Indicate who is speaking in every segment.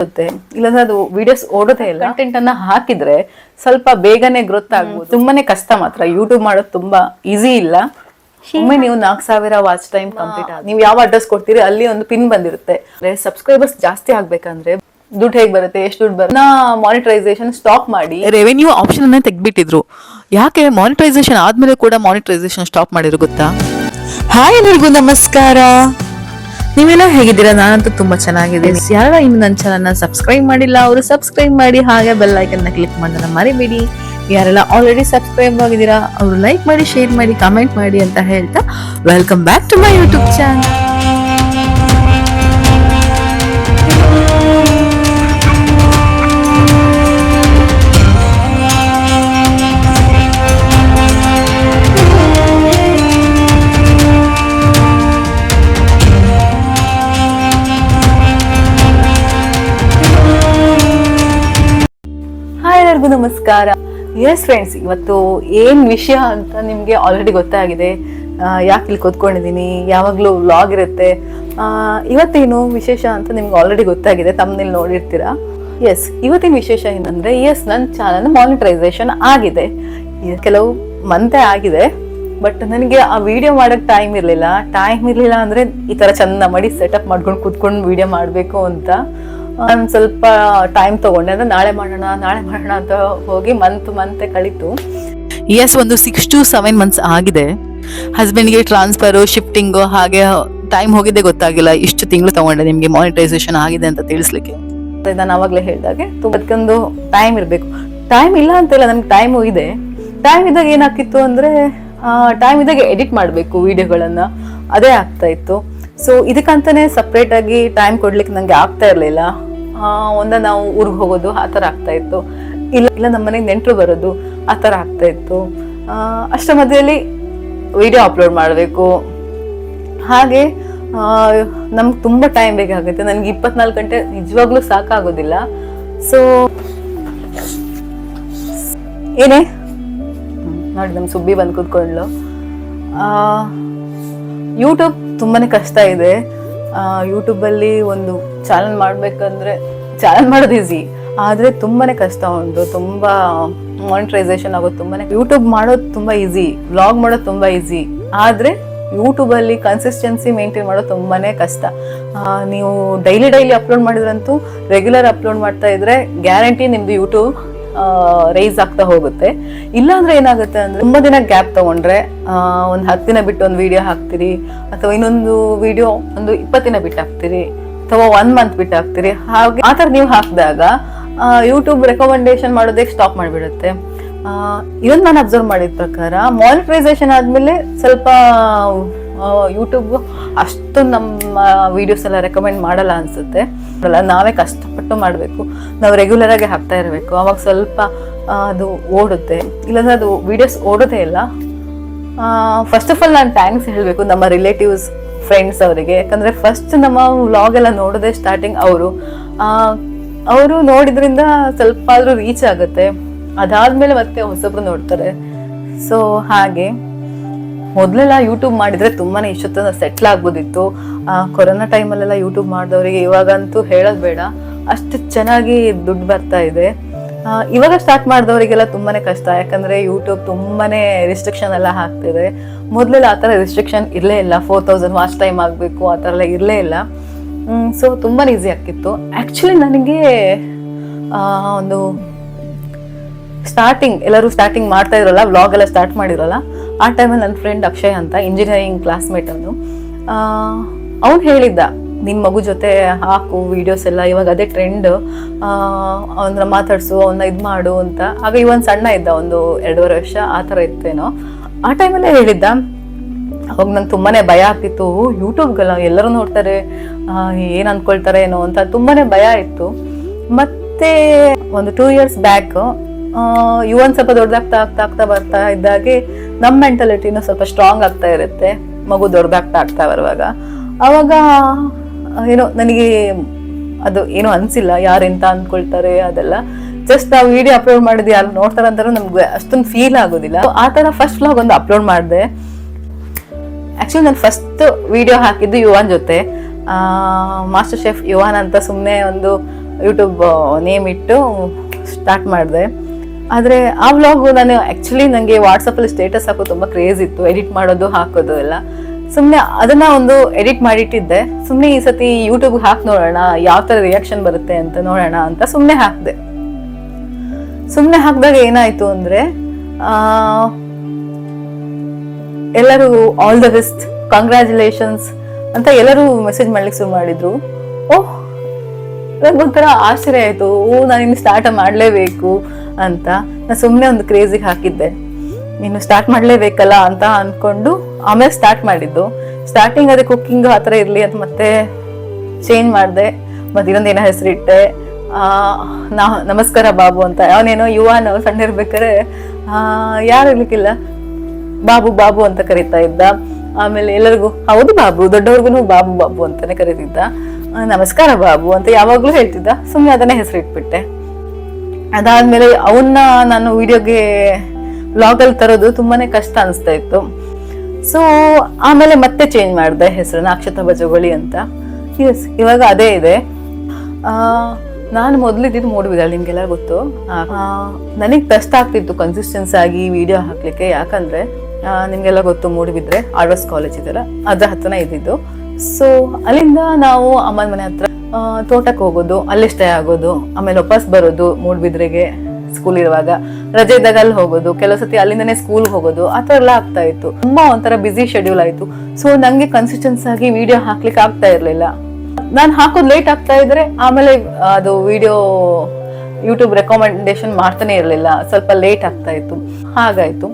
Speaker 1: ಇರುತ್ತೆ ಇಲ್ಲಾಂದ್ರೆ ಅದು ವಿಡಿಯೋಸ್ ಓಡೋದೇ ಇಲ್ಲ. ಕಂಟೆಂಟ್ ಅನ್ನ ಹಾಕಿದ್ರೆ ಸ್ವಲ್ಪ ಬೇಗನೆ ಗ್ರೋತ್ ಆಗ್ಬೋದು. ತುಂಬಾನೇ ಕಷ್ಟ ಮಾತ್ರ. ಯೂಟ್ಯೂಬ್ ಮಾಡೋದು ತುಂಬಾ ಈಸಿ ಇಲ್ಲ. ಒಮ್ಮೆ ನೀವು ನಾಲ್ಕು ಸಾವಿರ ವಾಚ್ ಟೈಮ್ ಕಂಪ್ಲೀಟ್ ನೀವು ಯಾವ ಅಡ್ರೆಸ್ ಕೊಡ್ತೀರಿ ಅಲ್ಲಿ ಒಂದು ಪಿನ್ ಬಂದಿರುತ್ತೆ. ಸಬ್ಸ್ಕ್ರೈಬರ್ಸ್ ಜಾಸ್ತಿ ಆಗ್ಬೇಕಂದ್ರೆ ದುಡ್ಡು ಹೇಗೆ ಬರುತ್ತೆ ಎಷ್ಟು ದುಡ್ಡು ಬರುತ್ತೆ ಮಾನಿಟರೈಸೇಷನ್ ಸ್ಟಾಪ್ ಮಾಡಿ.
Speaker 2: ರೆವೆನ್ಯೂ ಆಪ್ಷನ್ ಅನ್ನ ತೆಗ್ಬಿಟ್ಟಿದ್ರು ಯಾಕೆ ಮಾನಿಟರೈಸೇಷನ್ ಆದ್ಮೇಲೆ ಕೂಡ ಮಾನಿಟರೈಸೇಷನ್ ಸ್ಟಾಪ್ ಮಾಡಿದ್ರು ಗೊತ್ತಾ? ಹಾಯ್ ಎಲ್ಲರಿಗೂ ನಮಸ್ಕಾರ. ನೀವೆಲ್ಲ ಹೇಗಿದ್ದೀರಾ? ನಾನಂತೂ ತುಂಬಾ ಚೆನ್ನಾಗಿದ್ದೀನಿ. ಯಾರ ಇನ್ನು ನನ್ನ ಚಾನಲ್ನ ಸಬ್ಸ್ಕ್ರೈಬ್ ಮಾಡಿಲ್ಲ ಅವರು ಸಬ್ಸ್ಕ್ರೈಬ್ ಮಾಡಿ ಹಾಗೆ ಬೆಲ್ ಐಕನ್ನ ನ ಕ್ಲಿಕ್ ಮಾಡೋದನ್ನ ಮರಿಬೇಡಿ. ಯಾರೆಲ್ಲ ಆಲ್ರೆಡಿ ಸಬ್ಸ್ಕ್ರೈಬ್ ಆಗಿದ್ದೀರಾ ಅವರು ಲೈಕ್ ಮಾಡಿ ಶೇರ್ ಮಾಡಿ ಕಮೆಂಟ್ ಮಾಡಿ ಅಂತ ಹೇಳ್ತಾ welcome back to my YouTube channel
Speaker 1: ನಮಸ್ಕಾರ. ಎಸ್ ಫ್ರೆಂಡ್ಸ್ ಇವತ್ತು ಏನು ವಿಷಯ ಅಂತ ನಿಮಗೆ ಆಲ್ರೆಡಿ ಗೊತ್ತಾಗಿದೆ. ಯಾಕೆ ಇಲ್ಲಿ ಕೂತ್ಕೊಂಡಿದ್ದೀನಿ ಯಾವಾಗಲೂ ವ್ಲಾಗ್ ಇರುತ್ತೆ. ಇವತ್ತೇನು ವಿಶೇಷ ಅಂತ ನಿಮ್ಗೆ ಆಲ್ರೆಡಿ ಗೊತ್ತಾಗಿದೆ ತಮ್ಮನೇಲಿ ನೋಡಿರ್ತೀರಾ? ಎಸ್ ಇವತ್ತಿನ ವಿಶೇಷ ಏನಂದ್ರೆ ಎಸ್ ನನ್ನ ಚಾನಲ್ ಮಾನಿಟರೈಸೇಷನ್ ಆಗಿದೆ. ಕೆಲವು ಮಂತೆ ಆಗಿದೆ ಬಟ್ ನನಗೆ ಆ ವಿಡಿಯೋ ಮಾಡಕ್ ಟೈಮ್ ಇರಲಿಲ್ಲ. ಟೈಮ್ ಇರಲಿಲ್ಲ ಅಂದ್ರೆ ಈ ತರ ಚಂದ ಮಾಡಿ ಸೆಟಪ್ ಮಾಡ್ಕೊಂಡು ಕೂತ್ಕೊಂಡು ವಿಡಿಯೋ ಮಾಡಬೇಕು ಅಂತ. ನಾನು ಸ್ವಲ್ಪ ಟೈಮ್ ತಗೊಂಡೆ. ಅಂದ್ರೆ ನಾಳೆ ಮಾಡೋಣ ನಾಳೆ ಮಾಡೋಣ ಅಂತ ಹೋಗಿ ಮಂತ್ ಮಂತೆ ಕಳೀತು.
Speaker 2: ಎಸ್ ಒಂದು ಸಿಕ್ಸ್ ಟು ಸೆವೆನ್ ಮಂತ್ಸ್ ಆಗಿದೆ. ಹಸ್ಬೆಂಡ್ಗೆ ಟ್ರಾನ್ಸ್ಫರು ಶಿಫ್ಟಿಂಗು ಹಾಗೆ ಟೈಮ್ ಹೋಗಿದ್ದೆ ಗೊತ್ತಾಗಿಲ್ಲ. ಇಷ್ಟು ತಿಂಗಳು ತಗೊಂಡೆ ನಿಮಗೆ ಮಾನಿಟೈಸೇಷನ್ ಆಗಿದೆ ಅಂತ ತಿಳಿಸ್ಲಿಕ್ಕೆ.
Speaker 1: ನಾನು ಆವಾಗಲೇ ಹೇಳಿದಾಗೆ ತುಂಬ ಅದಕ್ಕೊಂದು ಟೈಮ್ ಇರಬೇಕು. ಟೈಮ್ ಇಲ್ಲ ಅಂತಿಲ್ಲ ನಮ್ಗೆ ಟೈಮು ಇದೆ. ಟೈಮ್ ಇದ್ದಾಗ ಏನಾಗ್ತಿತ್ತು ಅಂದರೆ ಟೈಮ್ ಇದ್ದಾಗ ಎಡಿಟ್ ಮಾಡಬೇಕು ವಿಡಿಯೋಗಳನ್ನ ಅದೇ ಆಗ್ತಾ ಇತ್ತು. ಸೊ ಇದಕ್ಕಂತಲೇ ಸಪ್ರೇಟಾಗಿ ಟೈಮ್ ಕೊಡ್ಲಿಕ್ಕೆ ನನಗೆ ಆಗ್ತಾ ಇರಲಿಲ್ಲ. ಒಂದ ನಾವು ಊರಿಗೆ ಹೋಗೋದು, ಆ ಥರ ಆಗ್ತಾ ಇತ್ತು. ಇಲ್ಲ ಇಲ್ಲ ನಮ್ಮ ಮನೆಗೆ ನೆಂಟರು ಬರೋದು, ಆ ಥರ ಆಗ್ತಾ ಇತ್ತು. ಅಷ್ಟರ ಮಧ್ಯದಲ್ಲಿ ವಿಡಿಯೋ ಅಪ್ಲೋಡ್ ಮಾಡಬೇಕು. ಹಾಗೆ ನಮ್ಗೆ ತುಂಬ ಟೈಮ್ ಬೇಕಾಗುತ್ತೆ ನನಗೆ ಇಪ್ಪತ್ನಾಲ್ಕು ಗಂಟೆ ನಿಜವಾಗ್ಲೂ ಸಾಕಾಗೋದಿಲ್ಲ. ಸೊ ಏನೇ? ನೋಡಿ ನಮ್ಮ ಸುಬ್ಬಿ ಬಂದು ಕೂತ್ಕೊಂಡ್ಲು ಯೂಟ್ಯೂಬ್ ತುಂಬಾನೇ ಕಷ್ಟ ಇದೆ. ಯೂಟ್ಯೂಬಲ್ಲಿ ಒಂದು ಚಾನಲ್ ಮಾಡಬೇಕಂದ್ರೆ ಚಾನಲ್ ಮಾಡೋದು ಈಸಿ ಆದರೆ ತುಂಬಾ ಕಷ್ಟ ಉಂಟು, ತುಂಬ ಮಾನಿಟ್ರೈಸೇಷನ್ ಆಗೋದು ತುಂಬಾ ಯೂಟ್ಯೂಬ್ ಮಾಡೋದು ತುಂಬ ಈಸಿ ವ್ಲಾಗ್ ಮಾಡೋದು ತುಂಬ ಈಸಿ ಆದರೆ ಯೂಟ್ಯೂಬಲ್ಲಿ ಕನ್ಸಿಸ್ಟೆನ್ಸಿ ಮೇಂಟೈನ್ ಮಾಡೋದು ತುಂಬಾ ಕಷ್ಟ. ನೀವು ಡೈಲಿ ಡೈಲಿ ಅಪ್ಲೋಡ್ ಮಾಡಿದ್ರಂತೂ ರೆಗ್ಯುಲರ್ ಅಪ್ಲೋಡ್ ಮಾಡ್ತಾ ಇದ್ರೆ ಗ್ಯಾರಂಟಿ ನಿಮ್ದು ಯೂಟ್ಯೂಬ್ ರೈಸ್ ಆಗ್ತಾ ಹೋಗುತ್ತೆ. ಇಲ್ಲಾಂದ್ರೆ ಏನಾಗುತ್ತೆ ಅಂದ್ರೆ ತುಂಬಾ ದಿನ ಗ್ಯಾಪ್ ತಗೊಂಡ್ರೆ ಒಂದು ಹತ್ತು ದಿನ ಬಿಟ್ಟು ಒಂದು ವಿಡಿಯೋ ಹಾಕ್ತೀರಿ, ಅಥವಾ ಇನ್ನೊಂದು ವಿಡಿಯೋ ಒಂದು ಇಪ್ಪತ್ತು ದಿನ ಬಿಟ್ಟು ಹಾಕ್ತೀರಿ, ಅಥವಾ ಒನ್ ಮಂತ್ ಬಿಟ್ಟು ಹಾಕ್ತೀರಿ, ಹಾಗೆ ಆ ಥರ ನೀವು ಹಾಕಿದಾಗ ಯೂಟ್ಯೂಬ್ ರೆಕಮೆಂಡೇಶನ್ ಮಾಡೋದಕ್ಕೆ ಸ್ಟಾಪ್ ಮಾಡಿಬಿಡುತ್ತೆ. ಇವನ್ ನಾನು ಅಬ್ಸರ್ವ್ ಮಾಡಿದ ಪ್ರಕಾರ ಮಾನಿಟರೈಸೇಷನ್ ಆದ್ಮೇಲೆ ಸ್ವಲ್ಪ ಯೂಟ್ಯೂಬ್ ಅಷ್ಟೊಂದು ನಮ್ಮ ವಿಡಿಯೋಸ್ ಎಲ್ಲ ರೆಕಮೆಂಡ್ ಮಾಡಲ್ಲ ಅನ್ಸುತ್ತೆ. ಅಲ್ಲ, ನಾವೇ ಕಷ್ಟಪಟ್ಟು ಮಾಡಬೇಕು. ನಾವು ರೆಗ್ಯುಲರ್ ಆಗಿ ಹಾಕ್ತಾ ಇರಬೇಕು. ಅವಾಗ ಸ್ವಲ್ಪ ಅದು ಓಡುತ್ತೆ. ಇಲ್ಲಾಂದ್ರೆ ಅದು ವಿಡಿಯೋಸ್ ಓಡೋದೇ ಇಲ್ಲ. ಫಸ್ಟ್ ಆಫ್ ಆಲ್ ನಾನು ಥ್ಯಾಂಕ್ಸ್ ಹೇಳಬೇಕು ನಮ್ಮ ರಿಲೇಟಿವ್ಸ್ ಫ್ರೆಂಡ್ಸ್ ಅವರಿಗೆ. ಯಾಕಂದ್ರೆ ಫಸ್ಟ್ ನಮ್ಮ ವ್ಲಾಗ್ ಎಲ್ಲ ನೋಡೋದೇ ಸ್ಟಾರ್ಟಿಂಗ್ ಅವರು. ಅವರು ನೋಡಿದ್ರಿಂದ ಸ್ವಲ್ಪ ಆದ್ರೂ ರೀಚ್ ಆಗುತ್ತೆ. ಅದಾದ್ಮೇಲೆ ಮತ್ತೆ ಹೊಸಬ್ರು ನೋಡ್ತಾರೆ. ಸೊ ಹಾಗೆ. ಮೊದಲೆಲ್ಲ ಯೂಟ್ಯೂಬ್ ಮಾಡಿದ್ರೆ ತುಂಬಾನೇ ಇಷ್ಟೊತ್ತ ಸೆಟ್ಲ್ ಆಗ್ಬೋದಿತ್ತು. ಕೊರೋನಾ ಟೈಮಲ್ಲೆಲ್ಲ ಯೂಟ್ಯೂಬ್ ಮಾಡಿದವರಿಗೆ ಇವಾಗಂತೂ ಹೇಳೋದು ಬೇಡ. ಅಷ್ಟು ಚೆನ್ನಾಗಿ ದುಡ್ಡು ಬರ್ತಾ ಇದೆ. ಇವಾಗ ಸ್ಟಾರ್ಟ್ ಮಾಡಿದವರಿಗೆಲ್ಲ ತುಂಬಾನೇ ಕಷ್ಟ. ಯಾಕಂದ್ರೆ ಯೂಟ್ಯೂಬ್ ತುಂಬಾನೇ ರಿಸ್ಟ್ರಿಕ್ಷನ್ ಎಲ್ಲ ಹಾಕ್ತಿದೆ. ಮೊದಲೆಲ್ಲ ಆ ಥರ ರಿಸ್ಟ್ರಿಕ್ಷನ್ ಇರಲೇ ಇಲ್ಲ. ಫೋರ್ ತೌಸಂಡ್ ವಾಚ್ ಟೈಮ್ ಆಗಬೇಕು, ಆ ಥರ ಎಲ್ಲ ಇರಲೇ ಇಲ್ಲ. ಸೊ ತುಂಬಾ ಈಸಿ ಆಗ್ತಿತ್ತು. ಆ್ಯಕ್ಚುಲಿ ನನಗೆ ಒಂದು ಸ್ಟಾರ್ಟಿಂಗ್ ಎಲ್ಲರೂ ಸ್ಟಾರ್ಟಿಂಗ್ ಮಾಡ್ತಾ ಇರೋಲ್ಲ ವ್ಲಾಗ್ ಎಲ್ಲ ಸ್ಟಾರ್ಟ್ ಮಾಡಿರಲ್ಲ. ಆ ಟೈಮಲ್ಲಿ ನನ್ನ ಫ್ರೆಂಡ್ ಅಕ್ಷಯ್ ಅಂತ ಇಂಜಿನಿಯರಿಂಗ್ ಕ್ಲಾಸ್ಮೇಟ್ ಅವನು. ಅವ್ನು ಹೇಳಿದ್ದ ನಿನ್ನ ಮಗು ಜೊತೆ ಹಾಕು ವೀಡಿಯೋಸ್ ಎಲ್ಲ, ಇವಾಗ ಅದೇ ಟ್ರೆಂಡ್ ಅವನ್ನ ಮಾತಾಡಿಸು, ಅವನ್ನ ಇದು ಮಾಡು ಅಂತ. ಆಗ ಇವನ್ ಸಣ್ಣ ಇದ್ದ, ಒಂದು ಎರಡೂವರೆ ವರ್ಷ, ಆ ಥರ ಇತ್ತೇನೋ. ಆ ಟೈಮಲ್ಲೇ ಹೇಳಿದ್ದ, ಅವಾಗ ನಂಗೆ ತುಂಬಾನೇ ಭಯ ಆಗ್ತಿತ್ತು. ಯೂಟ್ಯೂಬ್ಗೆಲ್ಲ ಎಲ್ಲರೂ ನೋಡ್ತಾರೆ. ಏನು ಅಂದ್ಕೊಳ್ತಾರೆ ಏನೋ ಅಂತ ತುಂಬಾ ಭಯ ಇತ್ತು. ಮತ್ತೆ ಒಂದು ಟೂ ಇಯರ್ಸ್ ಬ್ಯಾಕ್ ಇವನ್ ಸ್ವಲ್ಪ ದೊಡ್ಡದಾಗ್ತಾ ಆಗ್ತಾ ಆಗ್ತಾ ಬರ್ತಾ ಇದ್ದಾಗೆ ನಮ್ಮ ಮೆಂಟಾಲಿಟಿನೂ ಸ್ವಲ್ಪ ಸ್ಟ್ರಾಂಗ್ ಆಗ್ತಾ ಇರುತ್ತೆ. ಮಗು ದೊಡ್ಡದಾಗ್ತಾ ಆಗ್ತಾ ಬರುವಾಗ. ಅವಾಗ, ಏನೋ ನನಗೆ ಅದು ಏನೋ ಅನಿಸಿಲ್ಲ. ಯಾರು ಎಂತ ಅಂದ್ಕೊಳ್ತಾರೆ ಅದೆಲ್ಲ. ಜಸ್ಟ್ ನಾವು ವಿಡಿಯೋ ಅಪ್ಲೋಡ್ ಮಾಡಿದ್ವಿ, ಯಾರು ನೋಡ್ತಾರೆ ಅಂತಾರೂ ನಮ್ಗೆ ಅಷ್ಟೊಂದು ಫೀಲ್ ಆಗೋದಿಲ್ಲ. ಆ ಥರ ಫಸ್ಟ್ ವ್ಲಾಗ್ ಒಂದು ಅಪ್ಲೋಡ್ ಮಾಡಿದೆ. ಆ್ಯಕ್ಚುಲಿ ನಾನು ಫಸ್ಟ್ ವಿಡಿಯೋ ಹಾಕಿದ್ದು ಯುವಾನ್ ಜೊತೆ. ಮಾಸ್ಟರ್ ಶೆಫ್ ಯುವಾನ್ ಅಂತ ಸುಮ್ಮನೆ ಒಂದು ಯೂಟ್ಯೂಬ್ ನೇಮ್ ಇಟ್ಟು ಸ್ಟಾರ್ಟ್ ಮಾಡಿದೆ. ಆದರೆ ಆ ವ್ಲಾಗು ನಾನು ಆ್ಯಕ್ಚುಲಿ ನನಗೆ ವಾಟ್ಸಪ್ಪಲ್ಲಿ ಸ್ಟೇಟಸ್ ಹಾಕೋ ತುಂಬ ಕ್ರೇಜ್ ಇತ್ತು. ಎಡಿಟ್ ಮಾಡೋದು, ಹಾಕೋದು ಎಲ್ಲ. ಸುಮ್ಮನೆ ಅದನ್ನ ಒಂದು ಎಡಿಟ್ ಮಾಡಿಟ್ಟಿದ್ದೆ. ಸುಮ್ಮನೆ ಈ ಸತಿ ಯೂಟ್ಯೂಬ್ಗೆ ಹಾಕಿ ನೋಡೋಣ, ಯಾವ ಥರ ರಿಯಾಕ್ಷನ್ ಬರುತ್ತೆ ಅಂತ ನೋಡೋಣ ಅಂತ ಸುಮ್ಮನೆ ಹಾಕಿದೆ. ಸುಮ್ಮನೆ ಹಾಕಿದಾಗ ಏನಾಯ್ತು ಅಂದರೆ ಎಲ್ಲರೂ ಆಲ್ ದ ಬೆಸ್ಟ್ ಕಂಗ್ರ್ಯಾಚುಲೇಷನ್ಸ್ ಅಂತ ಎಲ್ಲರೂ ಮೆಸೇಜ್ ಮಾಡ್ಲಿಕ್ಕೆ ಶುರು ಮಾಡಿದ್ರು. ಓಹ್ ನಂಗೆ ಒಂಥರ ಆಶ್ಚರ್ಯ ಆಯ್ತು. ಓ ನಾನು ಇನ್ನು ಸ್ಟಾರ್ಟ್ ಮಾಡಲೇಬೇಕು. ಅಂತ ನಾನು ಸುಮ್ಮನೆ ಒಂದು ಕ್ರೇಜಿಗೆ ಹಾಕಿದ್ದೆ. ನೀನು ಸ್ಟಾರ್ಟ್ ಮಾಡಲೇಬೇಕಲ್ಲ ಅಂತ ಅಂದ್ಕೊಂಡು ಆಮೇಲೆ ಸ್ಟಾರ್ಟ್ ಮಾಡಿದ್ದು. ಸ್ಟಾರ್ಟಿಂಗ್ ಅದೇ ಕುಕ್ಕಿಂಗ್ ಆ ಥರ ಇರಲಿ ಅಂತ ಮತ್ತೆ ಚೇಂಜ್ ಮಾಡಿದೆ. ಮತ್ತೆ ಇನ್ನೊಂದು ಏನೋ ಹೆಸರಿಟ್ಟೆ. ನಾ, ನಮಸ್ಕಾರ ಬಾಬು ಅಂತ. ಅವನೇನೋ ಯುವ ನಾವು ಸಣ್ಣ ಇರ್ಬೇಕಾದ್ರೆ ಯಾರು ಇರ್ಲಿಕ್ಕಿಲ್ಲ. ಬಾಬು ಬಾಬು ಅಂತ ಕರಿತಾ ಇದ್ದ. ಆಮೇಲೆ ಎಲ್ಲರಿಗೂ, ಹೌದು ಬಾಬು, ದೊಡ್ಡವ್ರಿಗೂ ಬಾಬು ಬಾಬು ಅಂತಾನೆ ಕರೀತಿದ್ದ. ನಮಸ್ಕಾರ ಬಾಬು ಅಂತ ಯಾವಾಗಲೂ ಹೇಳ್ತಿದ್ದ. ಸುಮ್ಮನೆ ಅದನ್ನೇ ಹೆಸರಿಟ್ಬಿಟ್ಟೆ. ಅದಾದ್ಮೇಲೆ ಅವನ್ನ ನಾನು ವಿಡಿಯೋಗೆ ಬ್ಲಾಗಲ್ಲಿ ತರೋದು ತುಂಬಾನೇ ಕಷ್ಟ ಅನಿಸ್ತಾ ಇತ್ತು. ಸೊ ಆಮೇಲೆ ಮತ್ತೆ ಚೇಂಜ್ ಮಾಡಿದೆ ಹೆಸರು ನಕ್ಷತ್ರ ಬಜಗೋಳಿ ಅಂತ. ಎಸ್ ಇವಾಗ ಅದೇ ಇದೆ. ನಾನು ಮೊದಲಿದ್ದು ಮೂಡುವಿದ್ದಾಳೆ ನಿಮ್ಗೆಲ್ಲ ಗೊತ್ತು. ನನಗೆ ಕಷ್ಟ ಆಗ್ತಿತ್ತು ಕನ್ಸಿಸ್ಟೆನ್ಸ್ ಆಗಿ ವಿಡಿಯೋ ಹಾಕ್ಲಿಕ್ಕೆ. ಯಾಕಂದ್ರೆ ನಿಮಗೆಲ್ಲ ಗೊತ್ತು ಮೂಡುಬಿದ್ರೆ ಆರ್ವಸ್ ಕಾಲೇಜ್ ಇದೆಲ್ಲ ಅದ್ರ ಹತ್ರನೇ ಇದ್ದಿದ್ದು. ಸೊ ಅಲ್ಲಿಂದ ನಾವು ಅಮ್ಮನ ಮನೆ ಹತ್ರ ತೋಟಕ್ಕೆ ಹೋಗೋದು, ಅಲ್ಲೇ ಸ್ಟೇ ಆಗೋದು, ಆಮೇಲೆ ವಾಪಸ್ ಬರೋದು, ಮೂಡ್ಬಿದ್ರೆಗೆ ಸ್ಕೂಲ್ ಇರುವಾಗ. ರಜೆ ಇದ್ದಾಗ ಅಲ್ಲಿ ಹೋಗೋದು, ಕೆಲವು ಸತಿ ಅಲ್ಲಿಂದನೇ ಸ್ಕೂಲ್ ಹೋಗೋದು, ಆ ಥರ ಎಲ್ಲ ಆಗ್ತಾ ಇತ್ತು. ತುಂಬಾ ಒಂಥರ ಬಿಸಿ ಶೆಡ್ಯೂಲ್ ಆಯಿತು. ಸೊ ನನಗೆ ಕನ್ಸಿಸ್ಟೆನ್ಸ್ ಆಗಿ ವಿಡಿಯೋ ಹಾಕ್ಲಿಕ್ಕೆ ಆಗ್ತಾ ಇರಲಿಲ್ಲ. ನಾನು ಹಾಕೋದು ಲೇಟ್ ಆಗ್ತಾ ಇದ್ರೆ, ಆಮೇಲೆ ಅದು ವಿಡಿಯೋ ಯೂಟ್ಯೂಬ್ ರೆಕಮೆಂಡೇಶನ್ ಮಾಡ್ತಾನೆ ಇರಲಿಲ್ಲ. ಸ್ವಲ್ಪ ಲೇಟ್ ಆಗ್ತಾ ಇತ್ತು. ಹಾಗಾಯ್ತು.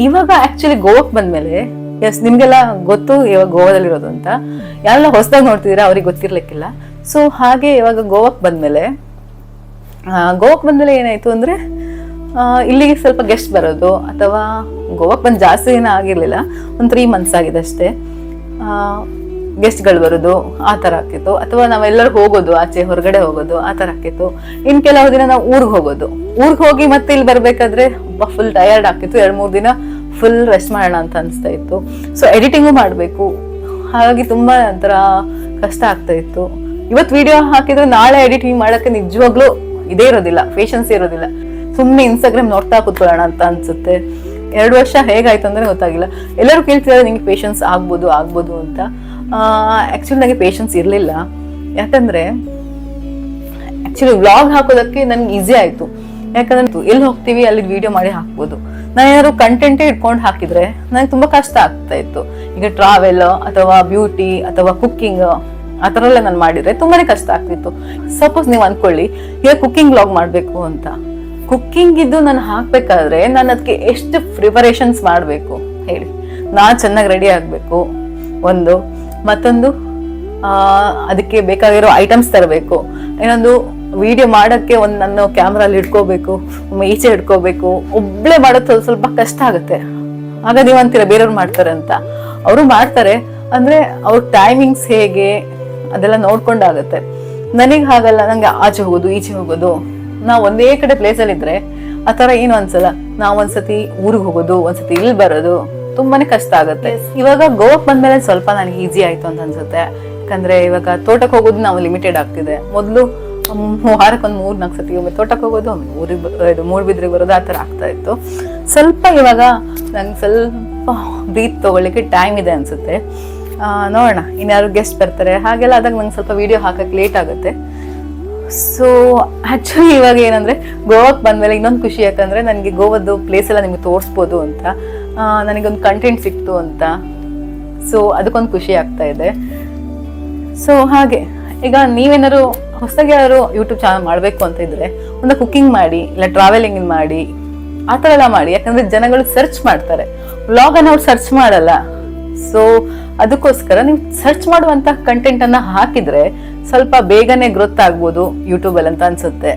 Speaker 1: ಇವಾಗ ಆಕ್ಚುಲಿ ಗೋವಾಕ್ ಬಂದ್ಮೇಲೆ ಎಸ್ ನಿಮಗೆಲ್ಲ ಗೊತ್ತು ಇವಾಗ ಗೋವಾದಲ್ಲಿರೋದು ಅಂತ. ಯಾರೆಲ್ಲ ಹೊಸದಾಗಿ ನೋಡ್ತಿದ್ದೀರಾ ಅವ್ರಿಗೆ ಗೊತ್ತಿರ್ಲಿಕ್ಕಿಲ್ಲ. ಸೊ ಹಾಗೆ ಇವಾಗ ಗೋವಾಕ್ಕೆ ಬಂದ್ಮೇಲೆ ಗೋವಾಕ್ಕೆ ಬಂದಮೇಲೆ ಏನಾಯಿತು ಅಂದ್ರೆ ಇಲ್ಲಿಗೆ ಸ್ವಲ್ಪ ಗೆಸ್ಟ್ ಬರೋದು ಅಥವಾ ಗೋವಾಕ್ಕೆ ಬಂದು ಜಾಸ್ತಿ ದಿನ ಆಗಿರಲಿಲ್ಲ, ಒಂದು ತ್ರೀ ಮಂತ್ಸ್ ಆಗಿದೆ ಅಷ್ಟೇ. ಗೆಸ್ಟ್ಗಳು ಬರೋದು, ಆ ಥರ ಆಗ್ತಿತ್ತು. ಅಥವಾ ನಾವೆಲ್ಲರೂ ಹೋಗೋದು, ಆಚೆ ಹೊರಗಡೆ ಹೋಗೋದು, ಆ ಥರ ಆಗ್ತಿತ್ತು. ಇನ್ನು ಕೆಲವು ದಿನ ನಾವು ಊರಿಗೆ ಹೋಗೋದು. ಊರಿಗೆ ಹೋಗಿ ಮತ್ತೆ ಇಲ್ಲಿ ಬರಬೇಕಾದ್ರೆ ಫುಲ್ ಟಯರ್ಡ್ ಆಗ್ತಿತ್ತು. ಎರಡು ಮೂರು ದಿನ ಫುಲ್ ರೆಸ್ಟ್ ಮಾಡೋಣ ಅಂತ ಅನಿಸ್ತಾ ಇತ್ತು. ಸೊ ಎಡಿಟಿಂಗು ಮಾಡಬೇಕು. ಹಾಗಾಗಿ ತುಂಬ ಒಂಥರ ಕಷ್ಟ ಆಗ್ತಾ ಇತ್ತು. ಇವತ್ತು ವಿಡಿಯೋ ಹಾಕಿದ್ರೆ ನಾಳೆ ಎಡಿಟಿಂಗ್ ಮಾಡೋಕ್ಕೆ ನಿಜವಾಗ್ಲೂ ಇದೇ ಇರೋದಿಲ್ಲ ಪೇಷನ್ಸ್ ಇರೋದಿಲ್ಲ. ಸುಮ್ಮನೆ ಇನ್ಸ್ಟಾಗ್ರಾಮ್ ನೋಡ್ತಾ ಕೂತ್ಕೊಳ್ಳೋಣ ಅಂತ ಅನಿಸುತ್ತೆ. ಎರಡು ವರ್ಷ ಹೇಗಾಯ್ತು ಅಂದರೆ ಗೊತ್ತಾಗಿಲ್ಲ. ಎಲ್ಲರೂ ಕೇಳ್ತಿದ್ದಾರೆ ನಿಮಗೆ ಪೇಷನ್ಸ್ ಆಗ್ಬೋದು ಆಗ್ಬೋದು ಅಂತ. ಆ್ಯಕ್ಚುಲಿ ನನಗೆ ಪೇಷನ್ಸ್ ಇರಲಿಲ್ಲ. ಯಾಕಂದರೆ ಆ್ಯಕ್ಚುಲಿ ವ್ಲಾಗ್ ಹಾಕೋದಕ್ಕೆ ನನಗೆ ಈಸಿ ಆಯಿತು. ಯಾಕಂದ್ರೆ, ಎಲ್ಲಿ ಹೋಗ್ತೀವಿ ಅಲ್ಲಿ ವಿಡಿಯೋ ಮಾಡಿ ಹಾಕ್ಬೋದು. ನಾನು ಏನಾದ್ರು ಕಂಟೆಂಟೇ ಇಟ್ಕೊಂಡು ಹಾಕಿದ್ರೆ ನನಗೆ ತುಂಬಾ ಕಷ್ಟ ಆಗ್ತಾ ಇತ್ತು. ಈಗ ಟ್ರಾವೆಲ್ ಅಥವಾ ಬ್ಯೂಟಿ ಅಥವಾ ಕುಕ್ಕಿಂಗ್ ಆ ಥರ ಎಲ್ಲ ನಾನು ಮಾಡಿದ್ರೆ ತುಂಬಾನೇ ಕಷ್ಟ ಆಗ್ತಿತ್ತು ಸಪೋಸ್ ನೀವು ಅಂದ್ಕೊಳ್ಳಿ ಈಗ ಕುಕ್ಕಿಂಗ್ ವ್ಲಾಗ್ ಮಾಡಬೇಕು ಅಂತ. ಕುಕ್ಕಿಂಗ್ ಇದ್ದು ನಾನು ಹಾಕ್ಬೇಕಾದ್ರೆ ನಾನು ಅದಕ್ಕೆ ಎಷ್ಟು ಪ್ರಿಪರೇಷನ್ಸ್ ಮಾಡಬೇಕು? ಹೇಳಿ. ನಾನು ಚೆನ್ನಾಗಿ ರೆಡಿ ಆಗಬೇಕು. ಒಂದು, ಮತ್ತೊಂದು ಅದಕ್ಕೆ ಬೇಕಾಗಿರೋ ಐಟಮ್ಸ್ ತರಬೇಕು. ಇನ್ನೊಂದು ವಿಡಿಯೋ ಮಾಡೋಕ್ಕೆ ಒಂದು ನನ್ನ ಕ್ಯಾಮ್ರಲ್ಲಿ ಇಟ್ಕೋಬೇಕು ಈಚೆ ಇಟ್ಕೋಬೇಕು, ಒಬ್ಳೆ ಮಾಡೋದು ಸ್ವಲ್ಪ- ಸ್ವಲ್ಪ ಕಷ್ಟ ಆಗುತ್ತೆ. ಆಗ ನೀವು ಅಂತೀರ ಬೇರೆಯವ್ರು ಮಾಡ್ತಾರೆ ಅಂತ. ಅವರು ಮಾಡ್ತಾರೆ, ಅಂದರೆ ಅವ್ರ ಟೈಮಿಂಗ್ಸ್ ಹೇಗೆ ಅದೆಲ್ಲ ನೋಡ್ಕೊಂಡಾಗತ್ತೆ. ನನಗೆ ಹಾಗಲ್ಲ ನನಗೆ ಆಚೆ ಹೋಗೋದು, ಈಚೆ ಹೋಗೋದು. ನಾವು ಒಂದೇ ಕಡೆ ಪ್ಲೇಸಲ್ಲಿದ್ದರೆ ಆ ಥರ ಏನು ಅನ್ಸಲ್ಲ. ನಾವು ಒಂದ್ಸತಿ ಊರಿಗೆ ಹೋಗೋದು, ಒಂದ್ಸತಿ ಇಲ್ಲಿ ಬರೋದು ತುಂಬಾನೇ ಕಷ್ಟ ಆಗುತ್ತೆ. ಇವಾಗ ಗೋವಾಕ್ ಬಂದ್ಮೇಲೆ ಸ್ವಲ್ಪ ನನಗೆ ಈಸಿ ಆಯಿತು ಅಂತ ಅನ್ಸುತ್ತೆ. ಯಾಕಂದರೆ ಇವಾಗ ತೋಟಕ್ಕೆ ಹೋಗೋದು ನಾವು ಲಿಮಿಟೆಡ್ ಆಗ್ತಿದೆ. ಮೊದಲು ವಾರಕ್ಕೆ ಒಂದು ಮೂರು, ನಾಲ್ಕು ಸತಿ ಒಮ್ಮೆ ತೋಟಕ್ಕೆ ಹೋಗೋದು ಒಮ್ಮೆ ಊರಿಗೆ ಮೂರು ಇದು ಮೂಡ್ಬಿದ್ರಿಗೆ ಬರೋದು ಆ ಥರ ಆಗ್ತಾ ಇತ್ತು. ಸ್ವಲ್ಪ ಇವಾಗ ನಂಗೆ ಸ್ವಲ್ಪ ಬ್ರೀತ್ ತೊಗೊಳ್ಳಿಕ್ಕೆ ಟೈಮ್ ಇದೆ ಅನ್ಸುತ್ತೆ. ನೋಡೋಣ, ಇನ್ಯಾರು ಗೆಸ್ಟ್ ಬರ್ತಾರೆ. ಹಾಗೆಲ್ಲ ಆದಾಗ ನಂಗೆ ಸ್ವಲ್ಪ ವಿಡಿಯೋ ಹಾಕಕ್ಕೆ ಲೇಟ್ ಆಗುತ್ತೆ. ಸೊ ಆ್ಯಕ್ಚುಲಿ ಇವಾಗ ಏನಂದ್ರೆ ಗೋವಾಕ್ಕೆ ಬಂದಮೇಲೆ ಇನ್ನೊಂದು ಖುಷಿ ಯಾಕಂದ್ರೆ ನನಗೆ ಗೋವದ್ದು ಪ್ಲೇಸ್ ಎಲ್ಲ ನಿಮ್ಗೆ ತೋರಿಸ್ಬೋದು ಅಂತ. ನನಗೊಂದು ಕಂಟೆಂಟ್ ಸಿಕ್ತು ಅಂತ. ಸೊ ಅದಕ್ಕೊಂದು ಖುಷಿ ಆಗ್ತಾ ಇದೆ. ಸೊ ಹಾಗೆ. ಈಗ ನೀವೇನಾದ್ರು ಹೊಸದಾಗಿ ಯಾರು ಯೂಟ್ಯೂಬ್ ಚಾನಲ್ ಮಾಡಬೇಕು ಅಂತ ಇದ್ರೆ ಒಂದು ಕುಕಿಂಗ್ ಮಾಡಿ, ಇಲ್ಲ ಟ್ರಾವೆಲಿಂಗ್ ಮಾಡಿ, ಆ ಥರ ಎಲ್ಲ ಮಾಡಿ. ಯಾಕಂದ್ರೆ ಜನಗಳು ಸರ್ಚ್ ಮಾಡ್ತಾರೆ. ವ್ಲಾಗ್ ಅನ್ನ ಅವ್ರು ಸರ್ಚ್ ಮಾಡಲ್ಲ. ಸೊ ಅದಕ್ಕೋಸ್ಕರ ನೀವು ಸರ್ಚ್ ಮಾಡುವಂಥ ಕಂಟೆಂಟ್ ಹಾಕಿದರೆ ಸ್ವಲ್ಪ ಬೇಗನೆ ಗ್ರೋತ್ ಆಗ್ಬೋದು ಯೂಟ್ಯೂಬ್ ಅಲ್ಲಿ ಅಂತ ಅನ್ಸುತ್ತೆ.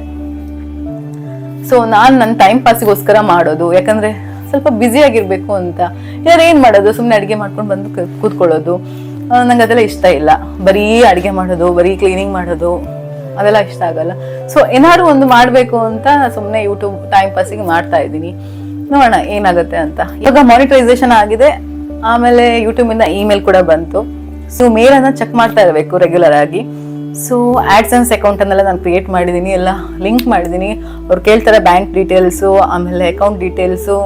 Speaker 1: ಸೊ ನಾನು ನನ್ನ ಟೈಮ್ ಪಾಸಿಗೋಸ್ಕರ ಮಾಡೋದು. ಯಾಕಂದ್ರೆ ಸ್ವಲ್ಪ ಬ್ಯುಸಿ ಆಗಿರ್ಬೇಕು ಅಂತ. ಯಾರು ಏನ್ ಮಾಡೋದು? ಸುಮ್ಮನೆ ಅಡಿಗೆ ಮಾಡ್ಕೊಂಡು ಬಂದು ಕೂತ್ಕೊಳ್ಳೋದು. ನಂಗೆ ಅದೆಲ್ಲ ಇಷ್ಟ ಇಲ್ಲ. ಬರೀ ಅಡಿಗೆ ಮಾಡೋದು, ಬರೀ ಕ್ಲೀನಿಂಗ್ ಮಾಡೋದು, ಅದೆಲ್ಲ ಇಷ್ಟ ಆಗಲ್ಲ. ಸೊ ಏನಾದ್ರು ಒಂದು ಮಾಡಬೇಕು ಅಂತ ಸುಮ್ಮನೆ ಯೂಟ್ಯೂಬ್ ಟೈಮ್ ಪಾಸಿಗೆ ಮಾಡ್ತಾ ಇದ್ದೀನಿ. ನೋಡೋಣ ಏನಾಗುತ್ತೆ ಅಂತ. ಇವಾಗ ಮಾನಿಟರೈಸೇಷನ್ ಆಗಿದೆ. ಆಮೇಲೆ ಯೂಟ್ಯೂಬಿಂದ ಇಮೇಲ್ ಕೂಡ ಬಂತು. ಸೊ ಮೇಲ್ ಅನ್ನ ಚೆಕ್ ಮಾಡ್ತಾ ಇರಬೇಕು ರೆಗ್ಯುಲರ್ ಆಗಿ. ಸೊ ಆ್ಯಡ್ಸನ್ಸ್ ಅಕೌಂಟನ್ನೆಲ್ಲ ನಾನು ಕ್ರಿಯೇಟ್ ಮಾಡಿದ್ದೀನಿ. ಎಲ್ಲ ಲಿಂಕ್ ಮಾಡಿದ್ದೀನಿ. ಅವ್ರು ಕೇಳ್ತಾರೆ ಬ್ಯಾಂಕ್ ಡೀಟೇಲ್ಸು ಆಮೇಲೆ ಅಕೌಂಟ್ ಡೀಟೇಲ್ಸು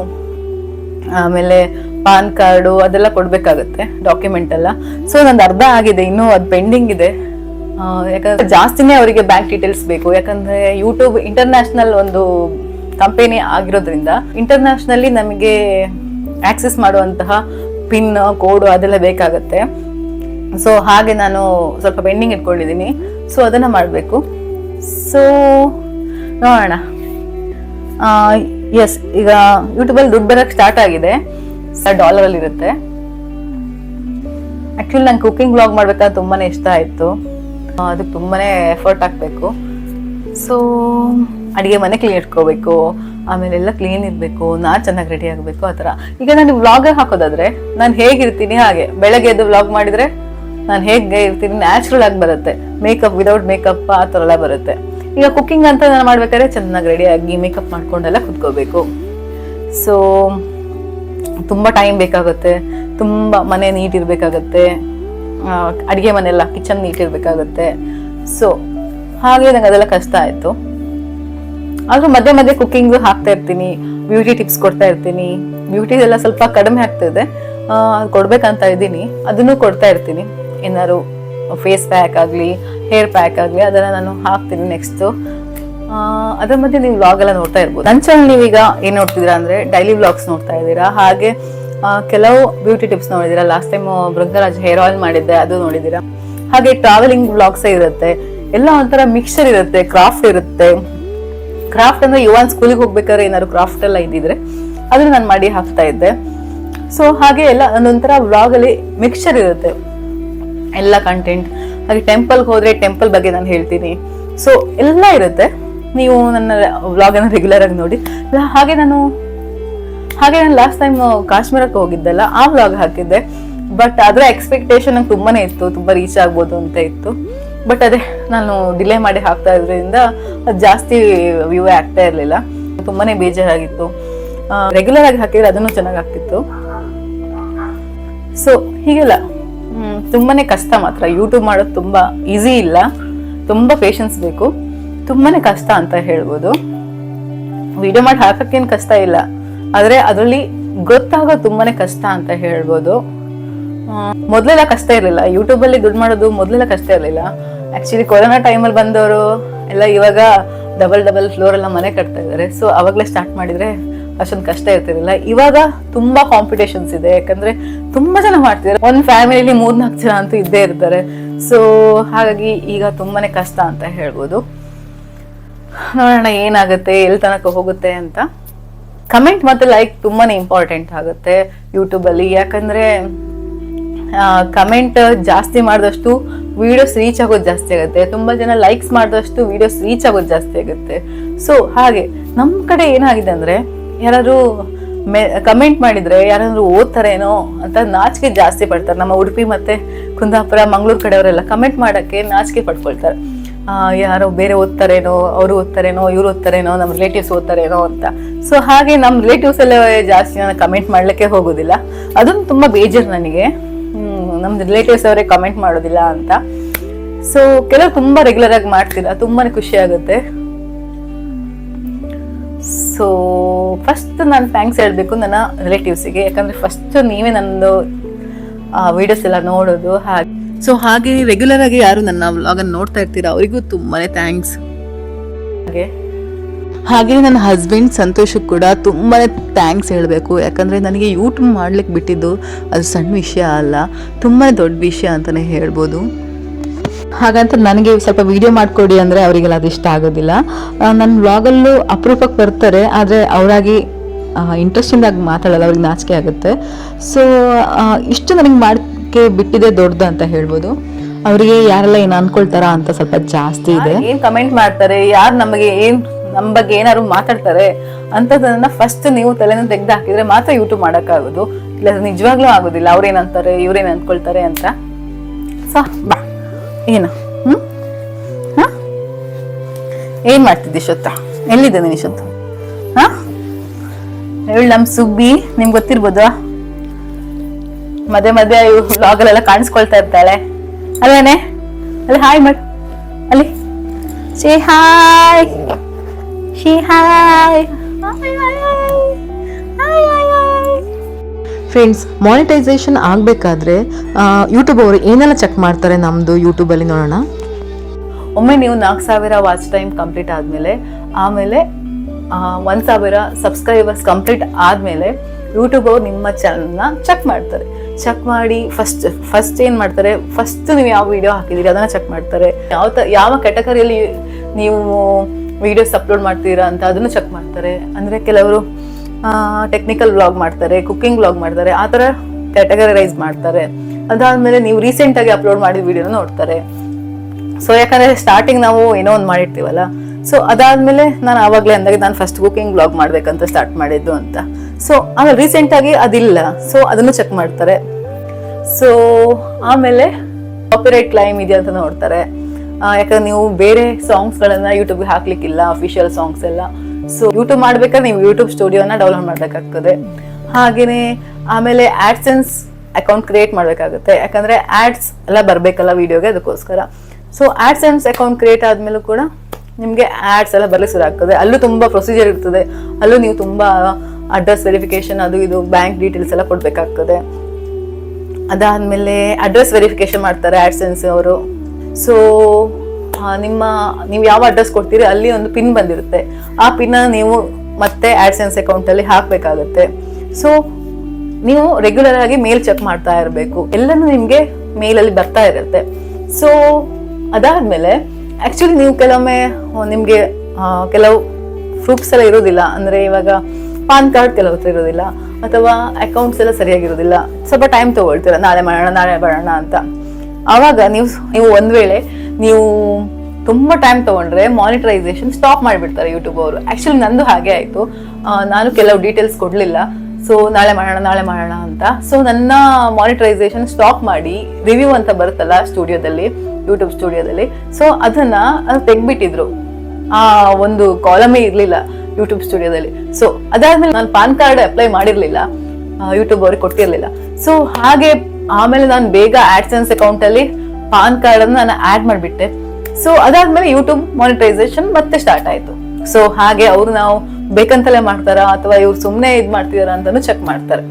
Speaker 1: ಆಮೇಲೆ ಪಾನ್ ಕಾರ್ಡು ಅದೆಲ್ಲ ಕೊಡಬೇಕಾಗುತ್ತೆ ಡಾಕ್ಯುಮೆಂಟ್ ಎಲ್ಲ. ಸೊ ನಂದು ಅರ್ಧ ಆಗಿದೆ, ಇನ್ನೂ ಅದು ಪೆಂಡಿಂಗ್ ಇದೆ. ಯಾಕಂದ್ರೆ ಜಾಸ್ತಿನೇ ಅವರಿಗೆ ಬ್ಯಾಂಕ್ ಡೀಟೇಲ್ಸ್ ಬೇಕು. ಯಾಕಂದ್ರೆ ಯೂಟ್ಯೂಬ್ ಇಂಟರ್ನ್ಯಾಷನಲ್ ಒಂದು ಕಂಪನಿ ಆಗಿರೋದ್ರಿಂದ ಇಂಟರ್ನ್ಯಾಷನಲ್ಲಿ ನಮಗೆ ಆಕ್ಸೆಸ್ ಮಾಡುವಂತಹ ಪಿನ್ ಕೋಡು ಅದೆಲ್ಲ ಬೇಕಾಗುತ್ತೆ. ಸೊ ಹಾಗೆ ನಾನು ಸ್ವಲ್ಪ ಪೆಂಡಿಂಗ್ ಇಟ್ಕೊಂಡಿದ್ದೀನಿ. ಸೊ ಅದನ್ನು ಮಾಡಬೇಕು. ಸೊ ನೋಡೋಣ. ಎಸ್ ಈಗ ಯೂಟ್ಯೂಬಲ್ಲಿ ದುಡ್ಡು ಬರೋಕ್ಕೆ ಸ್ಟಾರ್ಟ್ ಆಗಿದೆ. ಡಾಲರಲ್ಲಿ ಇರುತ್ತೆ. ಆಕ್ಚುಲಿ ನಂಗೆ ಕುಕಿಂಗ್ ಬ್ಲಾಗ್ ಮಾಡ್ಬೇಕಾದ್ರೆ ತುಂಬಾ ಇಷ್ಟ ಆಯಿತು. ಅದಕ್ಕೆ ತುಂಬಾನೇ ಎಫರ್ಟ್ ಹಾಕಬೇಕು. ಸೊ ಅಡುಗೆ ಮನೆ ಕ್ಲೀನ್ ಇಟ್ಕೋಬೇಕು, ಆಮೇಲೆ ಎಲ್ಲ ಕ್ಲೀನ್ ಇರಬೇಕು ನಾ ಚೆನ್ನಾಗಿ ರೆಡಿ ಆಗಬೇಕು, ಆ ಥರ. ಈಗ ನಾನು ವ್ಲಾಗ್ ಹಾಕೋದಾದ್ರೆ ನಾನು ಹೇಗಿರ್ತೀನಿ ಹಾಗೆ. ಬೆಳಗ್ಗೆ ಎದ್ದು ವ್ಲಾಗ್ ಮಾಡಿದರೆ ನಾನು ಹೇಗೆ ಇರ್ತೀನಿ ನ್ಯಾಚುರಲ್ ಆಗಿ ಬರುತ್ತೆ. ಮೇಕಪ್ ವಿದೌಟ್ ಮೇಕಪ್ ಆ ಥರ ಎಲ್ಲ ಬರುತ್ತೆ. ಈಗ ಕುಕ್ಕಿಂಗ್ ಅಂತ ನಾನು ಮಾಡ್ಬೇಕಾದ್ರೆ ಚೆನ್ನಾಗಿ ರೆಡಿಯಾಗಿ ಮೇಕಪ್ ಮಾಡ್ಕೊಂಡೆಲ್ಲ ಕುತ್ಕೋಬೇಕು. ಸೊ ತುಂಬ ಟೈಮ್ ಬೇಕಾಗುತ್ತೆ, ತುಂಬ ಮನೆ ನೀಟ್ ಇರಬೇಕಾಗತ್ತೆ ಅಡುಗೆ ಮನೆಯೆಲ್ಲ ಕಿಚನ್ ನೀಟ್ ಇರಬೇಕಾಗತ್ತೆ. ಸೊ ಹಾಗೆ ನಂಗೆ ಅದೆಲ್ಲ ಕಷ್ಟ ಆಯಿತು. ಆದರೂ ಮಧ್ಯೆ ಮಧ್ಯೆ ಕುಕ್ಕಿಂಗ್ ಹಾಕ್ತಾ ಇರ್ತೀನಿ ಬ್ಯೂಟಿ ಟಿಪ್ಸ್ ಕೊಡ್ತಾ ಇರ್ತೀನಿ. ಬ್ಯೂಟಿ ಎಲ್ಲ ಸ್ವಲ್ಪ ಕಡಿಮೆ ಆಗ್ತಿದೆ. ಇದೆ ಕೊಡ್ಬೇಕಂತ ಇದ್ದೀನಿ. ಅದನ್ನು ಕೊಡ್ತಾ ಇರ್ತೀನಿ. ಏನಾದ್ರು ಫೇಸ್ ಪ್ಯಾಕ್ ಆಗಲಿ ಹೇರ್ ಪ್ಯಾಕ್ ಆಗಲಿ ಅದನ್ನು ನಾನು ಹಾಕ್ತೀನಿ ನೆಕ್ಸ್ಟು ಅದ್ರ ಮಧ್ಯೆ ನೀವು ವ್ಲಾಗ್ ಎಲ್ಲ ನೋಡ್ತಾ ಇರ್ಬೋದು. ನನ್ನ ಚಾನಲ್ ನೀವೀಗ ಏನು ನೋಡ್ತಿದ್ದೀರಾ ಅಂದರೆ ಡೈಲಿ ವ್ಲಾಗ್ಸ್ ನೋಡ್ತಾ ಇದ್ದೀರಾ. ಹಾಗೆ ಕೆಲವು ಬ್ಯೂಟಿ ಟಿಪ್ಸ್ ನೋಡಿದ್ದೀರಾ. Last time Bhringraj hair oil ಮಾಡಿದ್ದೆ, ಅದು ನೋಡಿದ್ದೀರಾ. ಹಾಗೆ ಟ್ರಾವೆಲಿಂಗ್ ವ್ಲಾಗ್ಸ್ ಇರುತ್ತೆ. ಎಲ್ಲ ಒಂಥರ ಮಿಕ್ಸ್ಚರ್ ಇರುತ್ತೆ ಕ್ರಾಫ್ಟ್ ಇರುತ್ತೆ. ಕ್ರಾಫ್ಟ್ ಅಂದ್ರೆ ಯುವನ್ ಸ್ಕೂಲಿಗೆ ಹೋಗ್ಬೇಕಾದ್ರೆ ಏನಾದ್ರು ಕ್ರಾಫ್ಟ್ ಎಲ್ಲ ಇದ್ದಿದ್ರೆ ಅದನ್ನ ನಾನು ಮಾಡಿ ಹಾಕ್ತಾ ಇದ್ದೆ. ಸೊ ಹಾಗೆ ಎಲ್ಲ ಒಂದೊಂಥರ ವ್ಲಾಗ್ ಅಲ್ಲಿ ಮಿಕ್ಸ್ಚರ್ ಇರುತ್ತೆ. ಎಲ್ಲ ಕಂಟೆಂಟ್ ಹಾಗೆ ಟೆಂಪಲ್ಗೆ ಹೋದ್ರೆ ಟೆಂಪಲ್ ಬಗ್ಗೆ ನಾನು ಹೇಳ್ತೀನಿ. ಸೊ ಎಲ್ಲ ಇರುತ್ತೆ. ನೀವು ನನ್ನ ವ್ಲಾಗನ್ನು ರೆಗ್ಯುಲರ್ ಆಗಿ ನೋಡಿ. ಹಾಗೆ ನಾನು ಹಾಗೆ ನಾನು ಲಾಸ್ಟ್ ಟೈಮ್ ಕಾಶ್ಮೀರಕ್ಕೆ ಹೋಗಿದ್ದಲ್ಲ, ಆ ವ್ಲಾಗ್ ಹಾಕಿದ್ದೆ. ಬಟ್ ಅದರ ಎಕ್ಸ್ಪೆಕ್ಟೇಷನ್ ನಂಗೆ ತುಂಬಾ ಇತ್ತು, ತುಂಬಾ ರೀಚ್ ಆಗ್ಬೋದು ಅಂತ ಇತ್ತು. ಬಟ್ ಅದೇ, ನಾನು ಡಿಲೇ ಮಾಡಿ ಹಾಕ್ತಾ ಇದ್ರಿಂದ ಅದು ಜಾಸ್ತಿ ವ್ಯೂ ಆಗ್ತಾ ಇರಲಿಲ್ಲ. ತುಂಬಾ ಬೇಜಾರಾಗಿತ್ತು. ರೆಗ್ಯುಲರ್ ಆಗಿ ಹಾಕಿದ್ರೆ ಅದನ್ನು ಚೆನ್ನಾಗಿ ಆಗ್ತಿತ್ತು ಸೊ ಹೀಗೆಲ್ಲ ತುಂಬಾ ಕಷ್ಟ ಮಾತ್ರ. ಯೂಟ್ಯೂಬ್ ಮಾಡೋದು ತುಂಬಾ ಈಸಿ ಇಲ್ಲ. ತುಂಬಾ ಪೇಷನ್ಸ್ ಬೇಕು. ತುಂಬಾನೇ ಕಷ್ಟ ಅಂತ ಹೇಳ್ಬೋದು. ವಿಡಿಯೋ ಮಾಡಿ ಹಾಕಕ್ಕೇನು ಕಷ್ಟ ಇಲ್ಲ. ಆದರೆ ಅದರಲ್ಲಿ ಗೊತ್ತಾಗೋ ತುಂಬಾನೇ ಕಷ್ಟ ಅಂತ ಹೇಳ್ಬೋದು. ಮೊದಲೆಲ್ಲ ಕಷ್ಟ ಇರಲಿಲ್ಲ. ಯೂಟ್ಯೂಬಲ್ಲಿ ದುಡ್ಡು ಮಾಡೋದು ಮೊದಲೆಲ್ಲ ಕಷ್ಟ ಇರಲಿಲ್ಲ. ಆ್ಯಕ್ಚುಲಿ ಕೊರೋನಾ ಟೈಮಲ್ಲಿ ಬಂದವರು ಎಲ್ಲ ಇವಾಗ ಡಬಲ್ ಡಬಲ್ ಫ್ಲೋರ್ ಎಲ್ಲ ಮನೆ ಕಟ್ತಾ ಇದ್ದಾರೆ ಸೊ ಅವಾಗಲೇ ಸ್ಟಾರ್ಟ್ ಮಾಡಿದ್ರೆ ಅಷ್ಟೊಂದು ಕಷ್ಟ ಇರ್ತಿರಲಿಲ್ಲ. ಇವಾಗ ತುಂಬಾ ಕಾಂಪಿಟೇಷನ್ಸ್ ಇದೆ. ಯಾಕಂದ್ರೆ ತುಂಬಾ ಜನ ಮಾಡ್ತಿದ್ದಾರೆ ಒಂದು ಫ್ಯಾಮಿಲಿಲಿ ಮೂರ್ನಾಲ್ಕು ಜನ ಅಂತೂ ಇದ್ದೇ ಇರ್ತಾರೆ. ಸೊ ಹಾಗಾಗಿ ಈಗ ತುಂಬಾ ಕಷ್ಟ ಅಂತ ಹೇಳ್ಬೋದು. ನೋಡೋಣ ಏನಾಗುತ್ತೆ ಎಲ್ಲಿ ತನಕ ಹೋಗುತ್ತೆ ಅಂತ. ಕಮೆಂಟ್ ಮತ್ತೆ ಲೈಕ್ ತುಂಬಾ ಇಂಪಾರ್ಟೆಂಟ್ ಆಗುತ್ತೆ ಯೂಟ್ಯೂಬಲ್ಲಿ ಯಾಕಂದ್ರೆ ಕಮೆಂಟ್ ಜಾಸ್ತಿ ಮಾಡಿದಷ್ಟು ವೀಡಿಯೋಸ್ ರೀಚ್ ಆಗೋದು ಜಾಸ್ತಿ ಆಗುತ್ತೆ. ತುಂಬ ಜನ ಲೈಕ್ಸ್ ಮಾಡಿದಷ್ಟು ವೀಡಿಯೋಸ್ ರೀಚ್ ಆಗೋದು ಜಾಸ್ತಿ ಆಗುತ್ತೆ. ಸೊ ಹಾಗೆ ನಮ್ಮ ಕಡೆ ಏನಾಗಿದೆ ಅಂದ್ರೆ, ಯಾರಾದ್ರು ಕಮೆಂಟ್ ಮಾಡಿದ್ರೆ, ಯಾರಾದರೂ ಓದ್ತಾರೇನೋ ಅಂತ ನಾಚಿಕೆ ಜಾಸ್ತಿ ಪಡ್ತಾರೆ. ನಮ್ಮ ಉಡುಪಿ ಮತ್ತೆ ಕುಂದಾಪುರ, ಮಂಗಳೂರು ಕಡೆಯವರೆಲ್ಲ ಕಮೆಂಟ್ ಮಾಡಕ್ಕೆ ನಾಚಿಕೆ ಪಡ್ಕೊಳ್ತಾರೆ. ಯಾರೋ ಬೇರೆ ಓದ್ತಾರೇನೋ, ಅವರು ಓದ್ತಾರೇನೋ, ಇವ್ರು ಓದ್ತಾರೇನೋ ನಮ್ಮ ರಿಲೇಟಿವ್ಸ್ ಓದ್ತಾರೇನೋ ಅಂತ. ಸೊ ಹಾಗೆ ನಮ್ಮ ರಿಲೇಟಿವ್ಸ್ ಎಲ್ಲ ಜಾಸ್ತಿ ನಾನು ಕಮೆಂಟ್ ಮಾಡಲಿಕ್ಕೆ ಹೋಗೋದಿಲ್ಲ. ಅದೊಂದು ತುಂಬ ಬೇಜಾರು ನನಗೆ. ನಮ್ಮ ರಿಲೇಟಿವ್ಸ್ ಅವರೇ ಕಮೆಂಟ್ ಮಾಡೋದಿಲ್ಲ ಅಂತ. ಸೊ ಕೆಲವರು ತುಂಬ ರೆಗ್ಯುಲರ್ ಆಗಿ ಮಾಡ್ತೀರಾ ತುಂಬಾ ಖುಷಿ ಆಗುತ್ತೆ. ಸೊ ಫಸ್ಟ್ ನಾನು ಥ್ಯಾಂಕ್ಸ್ ಹೇಳಬೇಕು ನನ್ನ ರಿಲೇಟಿವ್ಸಿಗೆ ಯಾಕಂದ್ರೆ ಫಸ್ಟ್ ನೀವೇ ನನ್ನದು ವಿಡಿಯೋಸ್ ಎಲ್ಲ ನೋಡೋದು ಹಾಗೆ.
Speaker 2: ಸೊ ಹಾಗೆ ರೆಗ್ಯುಲರ್ ಆಗಿ ಯಾರು ನನ್ನ ವ್ಲಾಗ್ ಅನ್ನು ನೋಡ್ತಾ ಇರ್ತೀರಾ? ಅವರಿಗೂ ತುಂಬಾನೇ ಥ್ಯಾಂಕ್ಸ್
Speaker 1: ಹಾಗೆ.
Speaker 2: ಹಾಗೆ ನನ್ನ ಹಸ್ಬೆಂಡ್ ಸಂತೋಷಕ್ಕೆ ಕೂಡ ತುಂಬಾ ಥ್ಯಾಂಕ್ಸ್ ಹೇಳಬೇಕು. ಯಾಕಂದರೆ ನನಗೆ ಯೂಟ್ಯೂಬ್ ಮಾಡ್ಲಿಕ್ಕೆ ಬಿಟ್ಟಿದ್ದು ಅದು ಸಣ್ಣ ವಿಷಯ ಅಲ್ಲ ತುಂಬಾ ದೊಡ್ಡ ವಿಷಯ ಅಂತಲೇ ಹೇಳ್ಬೋದು. ಹಾಗಂತ ನನಗೆ ಸ್ವಲ್ಪ ವಿಡಿಯೋ ಮಾಡಿಕೊಡಿ ಅಂದರೆ ಅವರಿಗೆಲ್ಲ ಅದು ಇಷ್ಟ ಆಗೋದಿಲ್ಲ. ನನ್ನ ವ್ಲಾಗಲ್ಲೂ ಅಪರೂಪಕ್ಕೆ ಬರ್ತಾರೆ ಆದರೆ ಅವರಾಗಿ ಇಂಟ್ರೆಸ್ಟಿಂದಾಗಿ ಆಗಿ ಮಾತಾಡಲ್ಲ ಅವ್ರಿಗೆ ನಾಚಿಕೆ ಆಗುತ್ತೆ. ಸೊ ಇಷ್ಟು ನನಗೆ ಮಾಡೋಕ್ಕೆ ಬಿಟ್ಟಿದೆ ದೊಡ್ಡದು ಅಂತ ಹೇಳ್ಬೋದು. ಅವರಿಗೆ ಯಾರೆಲ್ಲ ಏನು ಅನ್ಕೊಳ್ತಾರ ಅಂತ ಸ್ವಲ್ಪ ಜಾಸ್ತಿ ಇದೆ.
Speaker 1: ಏನ್ ಕಮೆಂಟ್ ಮಾಡ್ತಾರೆ, ಯಾರು ನಮಗೆ ಏನ್ ನಮ್ಮ ಬಗ್ಗೆ ಏನಾದ್ರು ಮಾತಾಡ್ತಾರೆ ಅಂತದನ್ನ ಫಸ್ಟ್ ನೀವು ತಲೆನ ತೆಗೆದು ಹಾಕಿದ್ರೆ ಮಾತ್ರ ಯೂಟ್ಯೂಬ್ ಮಾಡೋಕ್ಕಾಗೋದು. ಇಲ್ಲ, ನಿಜವಾಗ್ಲೂ ಆಗೋದಿಲ್ಲ. ಅವ್ರೇನಂತಾರೆ ಇವ್ರೇನ್ ಅಂದ್ಕೊಳ್ತಾರೆ ಅಂತ. ಸೊ, ಬಾ. ಏನು? ಹ್ಮ್? ಹಾಂ? ಏನ್ ಮಾಡ್ತಿದ್ದಿ ಶೊತ್ತ ಎಲ್ಲಿದ್ದೆ ನೀನು ಹಾ? ಹೇಳು ನಮ್ ಸುಬ್ಬಿ, ನಿಮ್ಗೆ ಗೊತ್ತಿರ್ಬೋದು? ಮಧ್ಯೆ ಮಧ್ಯೆ ವ್ಲಾಗಲ್ಲೆಲ್ಲ ಕಾಣಿಸ್ಕೊಳ್ತಾ ಇರ್ತಾಳೆ. ಅಲ್ಲೇನೆ ಅಲ್ಲಿ ಹಾಯ್ ಮಾಡಿ.
Speaker 2: ಅಲ್ಲಿ. ಶಿ ಹಾಯ್ ಶಿ ಹಾಯ್ ಫ್ರೆಂಡ್ಸ್ ಮಾನಿಟೈಸೇಷನ್ ಆಗಬೇಕಾದ್ರೆ ಯೂಟ್ಯೂಬ್ ಅವರು ಏನೆಲ್ಲ ಚೆಕ್ ಮಾಡ್ತಾರೆ ನಮ್ಮದು ಯೂಟ್ಯೂಬಲ್ಲಿ ನೋಡೋಣ?
Speaker 1: ಒಮ್ಮೆ ನೀವು ನಾಲ್ಕು ಸಾವಿರ ವಾಚ್ ಟೈಮ್ ಕಂಪ್ಲೀಟ್ ಆದಮೇಲೆ ಆಮೇಲೆ ಒಂದು ಸಾವಿರ ಸಬ್ಸ್ಕ್ರೈಬರ್ಸ್ ಕಂಪ್ಲೀಟ್ ಆದಮೇಲೆ ಯೂಟ್ಯೂಬ್ ಅವರು ನಿಮ್ಮ ಚಾನಲ್ನ ಚೆಕ್ ಮಾಡ್ತಾರೆ. ಚೆಕ್ ಮಾಡಿ ಫಸ್ಟ್ ಫಸ್ಟ್ ಏನು ಮಾಡ್ತಾರೆ? ಫಸ್ಟ್ ನೀವು ಯಾವ ವಿಡಿಯೋ ಹಾಕಿದೀರಿ, ಅದನ್ನು ಚೆಕ್ ಮಾಡ್ತಾರೆ. ಯಾವ ತ, ಯಾವ ಕ್ಯಾಟಗರಿಯಲ್ಲಿ ನೀವು ವಿಡಿಯೋಸ್ ಅಪ್ಲೋಡ್ ಮಾಡ್ತೀರಾ ಅಂತ ಅದನ್ನು ಚೆಕ್ ಮಾಡ್ತಾರೆ. ಅಂದರೆ ಕೆಲವರು ಟೆಕ್ನಿಕಲ್ ವ್ಲಾಗ್ ಮಾಡ್ತಾರೆ ಕುಕ್ಕಿಂಗ್ ವ್ಲಾಗ್ ಮಾಡ್ತಾರೆ, ಆ ಥರ ಕ್ಯಾಟಗರೈಸ್ ಮಾಡ್ತಾರೆ. ಅದಾದಮೇಲೆ ನೀವು ರೀಸೆಂಟಾಗಿ ಅಪ್ಲೋಡ್ ಮಾಡಿದ ವಿಡಿಯೋನ ನೋಡ್ತಾರೆ. ಸೊ ಯಾಕಂದ್ರೆ ಸ್ಟಾರ್ಟಿಂಗ್ ನಾವು ಏನೋ ಒಂದು ಮಾಡಿರ್ತೀವಲ್ಲ. ಸೊ ಅದಾದ್ಮೇಲೆ ನಾನು ಆವಾಗಲೇ ಅಂದಾಗ ನಾನು ಫಸ್ಟ್ ಕುಕಿಂಗ್ ಬ್ಲಾಗ್ ಮಾಡ್ಬೇಕಂತ ಸ್ಟಾರ್ಟ್ ಮಾಡಿದ್ದು ಅಂತ. ಸೊ ಆಮೇಲೆ ರೀಸೆಂಟ್ ಆಗಿ ಅದಿಲ್ಲ. ಸೊ ಅದನ್ನು ಚೆಕ್ ಮಾಡ್ತಾರೆ. ಸೊ ಆಮೇಲೆ ಕಾಪಿರೈಟ್ ಕ್ಲೈಮ್ ಇದೆಯಾ ಅಂತ ನೋಡ್ತಾರೆ. ಯಾಕಂದ್ರೆ ನೀವು ಬೇರೆ ಸಾಂಗ್ಸ್ಗಳನ್ನ ಯೂಟ್ಯೂಬ್ಗೆ ಹಾಕ್ಲಿಕ್ಕಿಲ್ಲ ಅಫಿಷಿಯಲ್ ಸಾಂಗ್ಸ್ ಎಲ್ಲ. ಸೊ ಯೂಟ್ಯೂಬ್ ಮಾಡ್ಬೇಕಾದ್ರೆ ನೀವು ಯೂಟ್ಯೂಬ್ ಸ್ಟುಡಿಯೋನ ಡೌನ್ಲೋಡ್ ಮಾಡಬೇಕಾಗ್ತದೆ. ಹಾಗೆಯೇ ಆಮೇಲೆ ಆಡ್ಸೆನ್ಸ್ ಅಕೌಂಟ್ ಕ್ರಿಯೇಟ್ ಮಾಡಬೇಕಾಗುತ್ತೆ. ಯಾಕಂದ್ರೆ ಆಡ್ಸ್ ಎಲ್ಲ ಬರಬೇಕಲ್ಲ ವಿಡಿಯೋಗೆ ಅದಕ್ಕೋಸ್ಕರ. ಸೊ ಆಡ್ಸೆನ್ಸ್ ಅಕೌಂಟ್ ಕ್ರಿಯೇಟ್ ಆದ್ಮೇಲೂ ಕೂಡ ನಿಮಗೆ ಆಡ್ಸ್ ಎಲ್ಲ ಬರ್ಲಿಕ್ಕೆ ಶುರು ಆಗ್ತದೆ. ಅಲ್ಲೂ ತುಂಬಾ ಪ್ರೊಸೀಜರ್ ಇರ್ತದೆ. ಅಲ್ಲೂ ನೀವು ತುಂಬಾ ಅಡ್ರೆಸ್ ವೆರಿಫಿಕೇಶನ್ ಅದು ಇದು ಬ್ಯಾಂಕ್ ಡೀಟೇಲ್ಸ್ ಎಲ್ಲ ಕೊಡಬೇಕಾಗ್ತದೆ. ಅದಾದಮೇಲೆ ಅಡ್ರೆಸ್ ವೆರಿಫಿಕೇಶನ್ ಮಾಡ್ತಾರೆ ಆಡ್ಸೆನ್ಸ್ ಅವರು. ಸೊ ನಿಮ್ಮ, ನೀವು ಯಾವ ಅಡ್ರೆಸ್ ಕೊಡ್ತೀರಿ ಅಲ್ಲಿ ಒಂದು ಪಿನ್ ಬಂದಿರುತ್ತೆ. ಆ ಪಿನ್ನ ನೀವು ಮತ್ತೆ ಆಡ್ಸೆನ್ಸ್ ಅಕೌಂಟಲ್ಲಿ ಹಾಕ್ಬೇಕಾಗುತ್ತೆ. ಸೊ ನೀವು ರೆಗ್ಯುಲರ್ ಆಗಿ ಮೇಲ್ ಚೆಕ್ ಮಾಡ್ತಾ ಇರಬೇಕು. ಎಲ್ಲನೂ ನಿಮಗೆ ಮೇಲಲ್ಲಿ ಬರ್ತಾ ಇರುತ್ತೆ. ಸೊ ಅದಾದಮೇಲೆ ಆ್ಯಕ್ಚುಲಿ ನೀವು ಕೆಲವೊಮ್ಮೆ ನಿಮಗೆ ಕೆಲವು ಪ್ರೂಫ್ಸ್ ಎಲ್ಲ ಇರೋದಿಲ್ಲ ಅಂದರೆ ಇವಾಗ ಪಾನ್ ಕಾರ್ಡ್ ಕೆಲವು ಇರೋದಿಲ್ಲ ಅಥವಾ ಅಕೌಂಟ್ಸ್ ಎಲ್ಲ ಸರಿಯಾಗಿರೋದಿಲ್ಲ ಸ್ವಲ್ಪ ಟೈಮ್ ತಗೊಳ್ತೀರಾ? ನಾಳೆ ಮಾಡೋಣ, ನಾಳೆ ಬರೋಣ ಅಂತ. ಆವಾಗ ನೀವು ನೀವು ಒಂದು ವೇಳೆ ನೀವು ತುಂಬ ಟೈಮ್ ತೊಗೊಂಡ್ರೆ ಮಾನಿಟರೈಸೇಷನ್ ಸ್ಟಾಪ್ ಮಾಡಿಬಿಡ್ತಾರೆ ಯೂಟ್ಯೂಬ್ ಅವರು. ಆ್ಯಕ್ಚುಲಿ ನಂದು ಹಾಗೆ ಆಯಿತು. ನಾನು ಕೆಲವು ಡೀಟೇಲ್ಸ್ ಕೊಡಲಿಲ್ಲ. ಸೊ ನಾಳೆ ಮಾಡೋಣ ನಾಳೆ ಮಾಡೋಣ ಅಂತ. ಸೊ ನನ್ನ ಮಾನಿಟರೈಸೇಷನ್ ಸ್ಟಾಪ್ ಮಾಡಿ ರಿವ್ಯೂ ಅಂತ ಬರುತ್ತಲ್ಲ ಸ್ಟುಡಿಯೋದಲ್ಲಿ ಯೂಟ್ಯೂಬ್ ಸ್ಟುಡಿಯೋದಲ್ಲಿ ಸೊ ಅದನ್ನು ಅದು ತೆಗ್ಬಿಟ್ಟಿದ್ರು ಆ, ಒಂದು ಕಾಲಮೇ ಇರ್ಲಿಲ್ಲ. ಯೂಟ್ಯೂಬ್ ಸ್ಟುಡಿಯೋದಲ್ಲಿ ಸೊ ಅದಾದ್ಮೇಲೆ ನಾನು ಪಾನ್ ಕಾರ್ಡ್ ಅಪ್ಲೈ ಮಾಡಿರ್ಲಿಲ್ಲ. ಯೂಟ್ಯೂಬ್ ಅವ್ರಿಗೆ ಕೊಟ್ಟಿರ್ಲಿಲ್ಲ. ಸೊ ಹಾಗೆ ಆಮೇಲೆ ನಾನು ಬೇಗ ಆಡ್ಸೆನ್ಸ್ ಅಕೌಂಟ್ ಅಲ್ಲಿ ಪಾನ್ ಕಾರ್ಡ್ ಅನ್ನು ನಾನು ಆಡ್ ಮಾಡಿಬಿಟ್ಟೆ. ಸೊ ಅದಾದ್ಮೇಲೆ ಯೂಟ್ಯೂಬ್ ಮಾನಿಟೈಸೇಷನ್ ಮತ್ತೆ ಸ್ಟಾರ್ಟ್ ಆಯ್ತು. ಸೊ ಹಾಗೆ ಅವ್ರು ನಾವು ಬೇಕಂತಲೇ ಮಾಡ್ತಾರಾ ಅಥವಾ ಇವ್ರು ಸುಮ್ಮನೆ ಇದು ಮಾಡ್ತಿದಾರ ಅಂತಾನು ಚೆಕ್ ಮಾಡ್ತಾರೆ.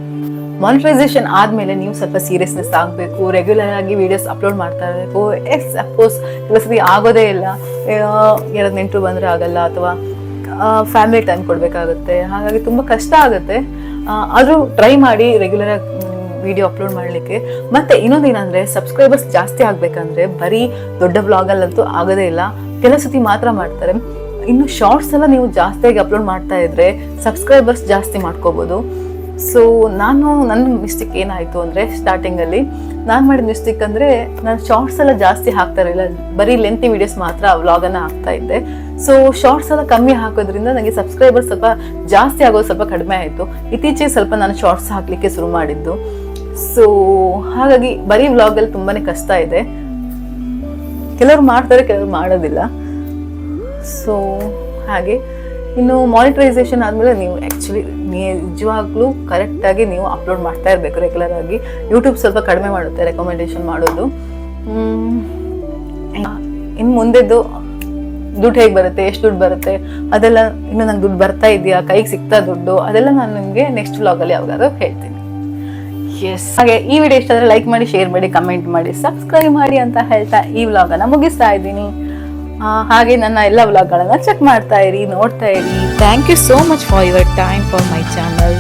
Speaker 1: ಮಾನಿಟೈಸೇಷನ್ ಆದ್ಮೇಲೆ ನೀವು ಸ್ವಲ್ಪ ಸೀರಿಯಸ್ನೆಸ್ ಆಗಬೇಕು ರೆಗ್ಯುಲರ್ ಆಗಿ ವಿಡಿಯೋಸ್ ಅಪ್ಲೋಡ್ ಮಾಡ್ತಾ ಇರಬೇಕು. ಎಸ್ ಅಫ್ಕೋರ್ಸ್ ಕೆಲಸ ಸತಿ ಆಗೋದೇ ಇಲ್ಲ. ಎರಡು ನೆಂಟರು ಬಂದ್ರೆ ಆಗಲ್ಲ ಅಥವಾ ಫ್ಯಾಮಿಲಿ ಟೈಮ್ ಕೊಡಬೇಕಾಗುತ್ತೆ. ಹಾಗಾಗಿ ತುಂಬ ಕಷ್ಟ ಆಗುತ್ತೆ. ಆದರೂ ಟ್ರೈ ಮಾಡಿ ರೆಗ್ಯುಲರ್ ಆಗಿ ವಿಡಿಯೋ ಅಪ್ಲೋಡ್ ಮಾಡಲಿಕ್ಕೆ. ಮತ್ತೆ ಇನ್ನೊಂದು ಏನಂದ್ರೆ ಸಬ್ಸ್ಕ್ರೈಬರ್ಸ್ ಜಾಸ್ತಿ ಆಗಬೇಕಂದ್ರೆ ಬರೀ ದೊಡ್ಡ ವ್ಲಾಗಲ್ಲಂತೂ ಆಗೋದೇ ಇಲ್ಲ. ಕೆಲವು ಸತಿ ಮಾತ್ರ ಮಾಡ್ತಾರೆ. ಇನ್ನು ಶಾರ್ಟ್ಸ್ ಎಲ್ಲ ನೀವು ಜಾಸ್ತಿಯಾಗಿ ಅಪ್ಲೋಡ್ ಮಾಡ್ತಾ ಇದ್ರೆ ಸಬ್ಸ್ಕ್ರೈಬರ್ಸ್ ಜಾಸ್ತಿ ಮಾಡ್ಕೋಬೋದು. ಸೊ ನಾನು, ನನ್ನ ಮಿಸ್ಟೇಕ್ ಏನಾಯಿತು ಅಂದರೆ ಸ್ಟಾರ್ಟಿಂಗಲ್ಲಿ ನಾನು ಮಾಡಿದ ಮಿಸ್ಟೇಕ್ ಅಂದರೆ, ನಾನು ಶಾರ್ಟ್ಸ್ ಎಲ್ಲ ಜಾಸ್ತಿ ಹಾಕ್ತಾ ಇರಲಿಲ್ಲ. ಬರೀ ಲೆಂತಿ ವಿಡಿಯೋಸ್ ಮಾತ್ರ ವ್ಲಾಗನ್ನು ಹಾಕ್ತಾ ಇದ್ದೆ. ಸೊ ಶಾರ್ಟ್ಸ್ ಎಲ್ಲ ಕಮ್ಮಿ ಹಾಕೋದ್ರಿಂದ ನನಗೆ ಸಬ್ಸ್ಕ್ರೈಬರ್ ಸ್ವಲ್ಪ ಜಾಸ್ತಿ ಆಗೋದು ಸ್ವಲ್ಪ ಕಡಿಮೆ ಆಯಿತು. ಇತ್ತೀಚೆಗೆ ಸ್ವಲ್ಪ ನಾನು ಶಾರ್ಟ್ಸ್ ಹಾಕಲಿಕ್ಕೆ ಶುರು ಮಾಡಿದ್ದು. ಸೊ ಹಾಗಾಗಿ ಬರೀ ವ್ಲಾಗಲ್ಲಿ ತುಂಬಾ ಕಷ್ಟ ಇದೆ. ಕೆಲವರು ಮಾಡ್ತಾರೆ, ಕೆಲವರು ಮಾಡೋದಿಲ್ಲ. ಸೊ ಹಾಗೆ. ಇನ್ನು ಮಾನಿಟರೈಸೇಷನ್ ಆದಮೇಲೆ ನೀವು ಆ್ಯಕ್ಚುಲಿ ನಿಜವಾಗ್ಲೂ ಕರೆಕ್ಟಾಗಿ ನೀವು ಅಪ್ಲೋಡ್ ಮಾಡ್ತಾ ಇರಬೇಕು ರೆಗ್ಯುಲರ್ ಆಗಿ. ಯೂಟ್ಯೂಬ್ ಸ್ವಲ್ಪ ಕಡಿಮೆ ಮಾಡುತ್ತೆ ರೆಕಮೆಂಡೇಷನ್ ಮಾಡೋದು. ಇನ್ನು ಮುಂದೆದ್ದು ದುಡ್ಡು ಹೇಗೆ ಬರುತ್ತೆ ಎಷ್ಟು ದುಡ್ಡು ಬರುತ್ತೆ ಅದೆಲ್ಲ ಇನ್ನು ನಂಗೆ ದುಡ್ಡು ಬರ್ತಾ ಇದೆಯಾ ಕೈಗೆ ಸಿಗ್ತಾ ದುಡ್ಡು ಅದೆಲ್ಲ ನಾನು ನಿಮಗೆ ನೆಕ್ಸ್ಟ್ ವ್ಲಾಗಲ್ಲಿ ಯಾವಾಗಾದ್ರೂ ಹೇಳ್ತೀನಿ. ಎಸ್ ಹಾಗೆ ಈ ವಿಡಿಯೋ ಇಷ್ಟ ಆದರೆ ಲೈಕ್ ಮಾಡಿ ಶೇರ್ ಮಾಡಿ ಕಮೆಂಟ್ ಮಾಡಿ ಸಬ್ಸ್ಕ್ರೈಬ್ ಮಾಡಿ ಅಂತ ಹೇಳ್ತಾ ಈ ವ್ಲಾಗನ್ನು ಮುಗಿಸ್ತಾ ಇದ್ದೀನಿ. ಹಾಗೆ ನನ್ನ ಎಲ್ಲ ವ್ಲಾಗ್ಗಳನ್ನು ಚೆಕ್ ಮಾಡ್ತಾ ಇರಿ ನೋಡ್ತಾ ಇರಿ.
Speaker 2: Thank you so much for your time for my channel.